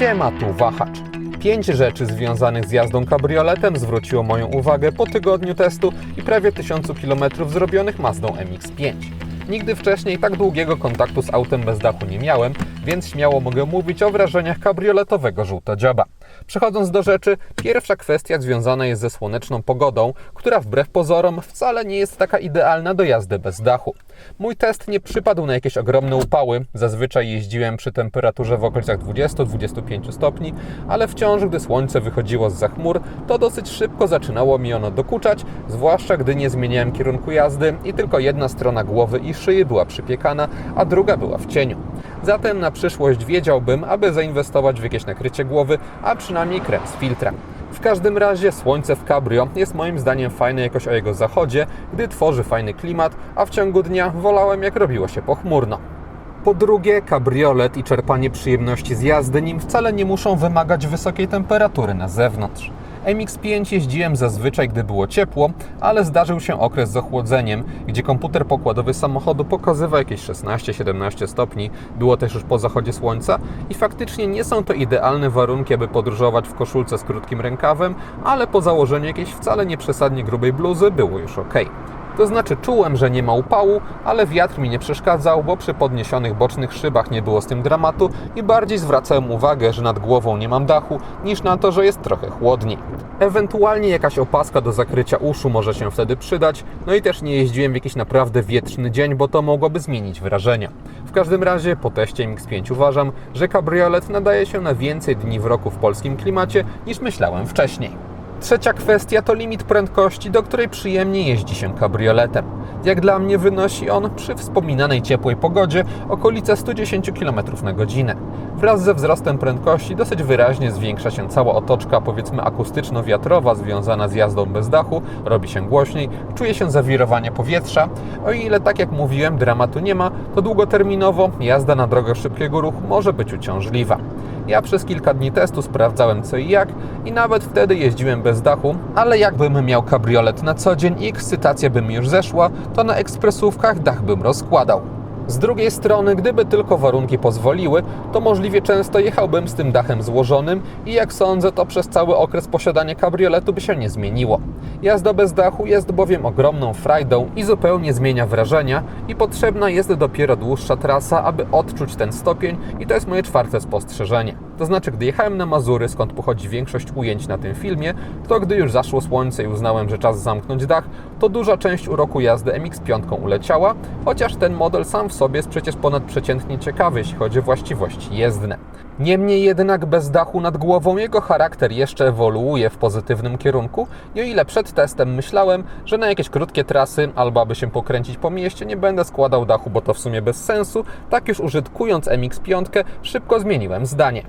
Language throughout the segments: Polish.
Siema, tu wahacz. Pięć rzeczy związanych z jazdą kabrioletem zwróciło moją uwagę po tygodniu testu i prawie tysiącu kilometrów zrobionych Mazdą MX-5. Nigdy wcześniej tak długiego kontaktu z autem bez dachu nie miałem, więc śmiało mogę mówić o wrażeniach kabrioletowego żółtodzioba. Przechodząc do rzeczy, pierwsza kwestia związana jest ze słoneczną pogodą, która wbrew pozorom wcale nie jest taka idealna do jazdy bez dachu. Mój test nie przypadł na jakieś ogromne upały, zazwyczaj jeździłem przy temperaturze w okolicach 20-25 stopni, ale wciąż gdy słońce wychodziło z chmur, to dosyć szybko zaczynało mi ono dokuczać, zwłaszcza gdy nie zmieniałem kierunku jazdy i tylko jedna strona głowy i szyi była przypiekana, a druga była w cieniu. Zatem na przyszłość wiedziałbym, aby zainwestować w jakieś nakrycie głowy, a przynajmniej krem z filtra. W każdym razie słońce w Cabrio jest moim zdaniem fajne jakoś o jego zachodzie, gdy tworzy fajny klimat, a w ciągu dnia wolałem jak robiło się pochmurno. Po drugie, kabriolet i czerpanie przyjemności z jazdy nim wcale nie muszą wymagać wysokiej temperatury na zewnątrz. MX-5 jeździłem zazwyczaj, gdy było ciepło, ale zdarzył się okres z ochłodzeniem, gdzie komputer pokładowy samochodu pokazywał jakieś 16-17 stopni, było też już po zachodzie słońca i faktycznie nie są to idealne warunki, aby podróżować w koszulce z krótkim rękawem, ale po założeniu jakiejś wcale nie przesadnie grubej bluzy było już ok. To znaczy czułem, że nie ma upału, ale wiatr mi nie przeszkadzał, bo przy podniesionych bocznych szybach nie było z tym dramatu i bardziej zwracałem uwagę, że nad głową nie mam dachu, niż na to, że jest trochę chłodniej. Ewentualnie jakaś opaska do zakrycia uszu może się wtedy przydać, no i też nie jeździłem w jakiś naprawdę wietrzny dzień, bo to mogłoby zmienić wrażenia. W każdym razie po teście MX-5 uważam, że kabriolet nadaje się na więcej dni w roku w polskim klimacie niż myślałem wcześniej. Trzecia kwestia to limit prędkości, do której przyjemnie jeździ się kabrioletem. Jak dla mnie wynosi on przy wspominanej ciepłej pogodzie okolice 110 km na godzinę. Wraz ze wzrostem prędkości dosyć wyraźnie zwiększa się cała otoczka, powiedzmy akustyczno-wiatrowa związana z jazdą bez dachu, robi się głośniej, czuje się zawirowanie powietrza. O ile tak jak mówiłem, dramatu nie ma, to długoterminowo jazda na drogach szybkiego ruchu może być uciążliwa. Ja przez kilka dni testu sprawdzałem co i jak i nawet wtedy jeździłem bez dachu, ale jakbym miał kabriolet na co dzień i ekscytacja by mi już zeszła, to na ekspresówkach dach bym rozkładał. Z drugiej strony, gdyby tylko warunki pozwoliły, to możliwie często jechałbym z tym dachem złożonym i jak sądzę, to przez cały okres posiadania kabrioletu by się nie zmieniło. Jazda bez dachu jest bowiem ogromną frajdą i zupełnie zmienia wrażenia i potrzebna jest dopiero dłuższa trasa, aby odczuć ten stopień i to jest moje czwarte spostrzeżenie. To znaczy, gdy jechałem na Mazury, skąd pochodzi większość ujęć na tym filmie, to gdy już zaszło słońce i uznałem, że czas zamknąć dach, to duża część uroku jazdy MX-5 uleciała, chociaż ten model sam w sobie jest przecież ponadprzeciętnie ciekawy, jeśli chodzi o właściwości jezdne. Niemniej jednak bez dachu nad głową jego charakter jeszcze ewoluuje w pozytywnym kierunku i o ile przed testem myślałem, że na jakieś krótkie trasy albo aby się pokręcić po mieście nie będę składał dachu, bo to w sumie bez sensu, tak już użytkując MX-5 szybko zmieniłem zdanie.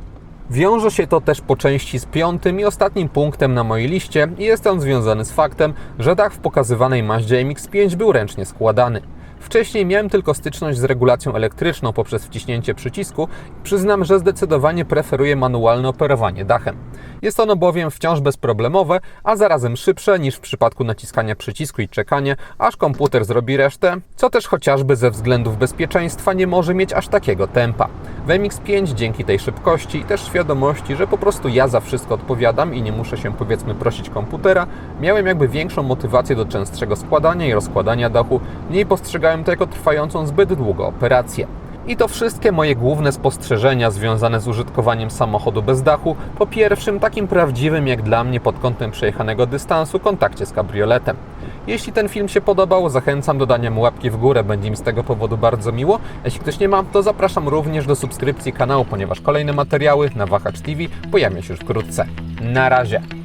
Wiąże się to też po części z piątym i ostatnim punktem na mojej liście i jest on związany z faktem, że dach w pokazywanej Maździe MX-5 był ręcznie składany. Wcześniej miałem tylko styczność z regulacją elektryczną poprzez wciśnięcie przycisku i przyznam, że zdecydowanie preferuję manualne operowanie dachem. Jest ono bowiem wciąż bezproblemowe, a zarazem szybsze niż w przypadku naciskania przycisku i czekania, aż komputer zrobi resztę, co też chociażby ze względów bezpieczeństwa nie może mieć aż takiego tempa. W MX-5 dzięki tej szybkości i też świadomości, że po prostu ja za wszystko odpowiadam i nie muszę się powiedzmy prosić komputera, miałem jakby większą motywację do częstszego składania i rozkładania dachu, mniej postrzegałem to jako trwającą zbyt długo operację. I to wszystkie moje główne spostrzeżenia związane z użytkowaniem samochodu bez dachu po pierwszym takim prawdziwym jak dla mnie pod kątem przejechanego dystansu kontakcie z kabrioletem. Jeśli ten film się podobał, zachęcam do dania mu łapki w górę, będzie mi z tego powodu bardzo miło. Jeśli ktoś nie ma, to zapraszam również do subskrypcji kanału, ponieważ kolejne materiały na Wahacz TV pojawią się już wkrótce. Na razie!